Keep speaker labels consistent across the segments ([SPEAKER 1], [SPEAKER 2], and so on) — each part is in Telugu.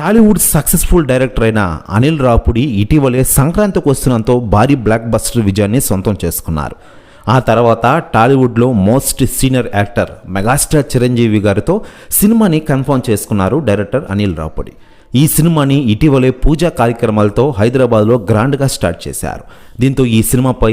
[SPEAKER 1] టాలీవుడ్ సక్సెస్ఫుల్ డైరెక్టర్ అయిన అనిల్ రాపుడి ఇటీవలే సంక్రాంతికి వస్తున్నంతో భారీ బ్లాక్ బస్టర్ విజయాన్ని సొంతం చేసుకున్నారు. ఆ తర్వాత టాలీవుడ్లో most senior actor megastar Chiranjeevi గారితో సినిమాని కన్ఫర్మ్ చేసుకున్నారు డైరెక్టర్ అనిల్ రాపుడి ఈ సినిమాని ఇటీవలే పూజా కార్యక్రమాలతో హైదరాబాద్లో గ్రాండ్గా స్టార్ట్ చేశారు. దీంతో ఈ సినిమాపై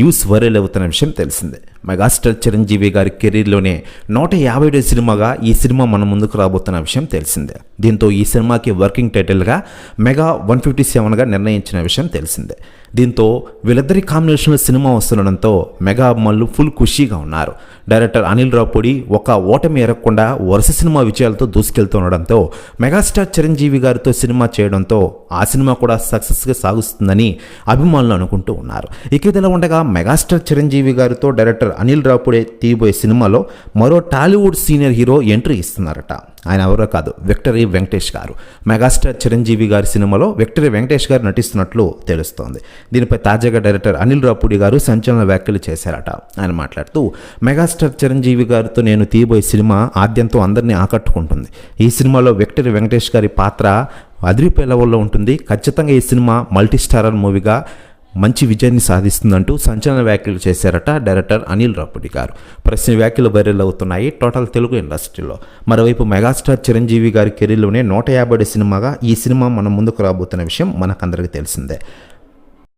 [SPEAKER 1] న్యూస్ వైరల్ అవుతున్న విషయం తెలిసిందే. మెగాస్టార్ చిరంజీవి గారి కెరీర్లోనే నూట యాభై సినిమాగా ఈ సినిమా మన ముందుకు రాబోతున్న విషయం తెలిసిందే. దీంతో ఈ సినిమాకి వర్కింగ్ టైటిల్గా మెగా వన్ ఫిఫ్టీ సెవెన్గా నిర్ణయించిన విషయం తెలిసిందే. దీంతో వీళ్ళిద్దరి కాంబినేషన్లో సినిమా వస్తుండడంతో మెగా అభిమానులు ఫుల్ ఖుషీగా ఉన్నారు. డైరెక్టర్ అనిల్ రావుపూడి ఒక ఓటమి ఎరగకుండా వరుస సినిమా విజయాలతో దూసుకెళ్తుండడంతో మెగాస్టార్ చిరంజీవి గారితో సినిమా చేయడంతో ఆ సినిమా కూడా సక్సెస్గా సాగుస్తుందని అభిమానులు అనుకుంటూ ఉన్నారు. ఇక ఇదిలా ఉండగా మెగాస్టార్ చిరంజీవి గారితో డైరెక్టర్ అనిల్ రాపుడే తీయబోయే సినిమాలో మరో టాలీవుడ్ సీనియర్ హీరో ఎంట్రీ ఇస్తున్నారట. ఆయన ఎవరో కాదు విక్టరీ వెంకటేష్ గారు. మెగాస్టార్ చిరంజీవి గారి సినిమాలో విక్టరీ వెంకటేష్ గారు నటిస్తున్నట్లు తెలుస్తోంది. దీనిపై తాజాగా డైరెక్టర్ అనిల్ రాపుడి గారు సంచలన వ్యాఖ్యలు చేశారట. ఆయన మాట్లాడుతూ మెగాస్టార్ చిరంజీవి గారితో నేను తీయబోయే సినిమా ఆద్యంతో అందరినీ ఆకట్టుకుంటుంది. ఈ సినిమాలో విక్టరీ వెంకటేష్ గారి పాత్ర అదిరిపోయే లెవెల్లో ఉంటుంది ఖచ్చితంగా ఈ సినిమా మల్టీ స్టారర్ మూవీగా మంచి విజయాన్ని సాధిస్తుందంటూ సంచలన వ్యాఖ్యలు చేశారట డైరెక్టర్ అనిల్ రాపుడి గారు. ప్రశ్న వ్యాఖ్యలు వైరల్ అవుతున్నాయి టోటల్ తెలుగు ఇండస్ట్రీలో. మరోవైపు మెగాస్టార్ చిరంజీవి గారి కెరీర్లోనే నూట యాభై సినిమాగా ఈ సినిమా మన ముందుకు రాబోతున్న విషయం మనకందరికీ తెలిసిందే.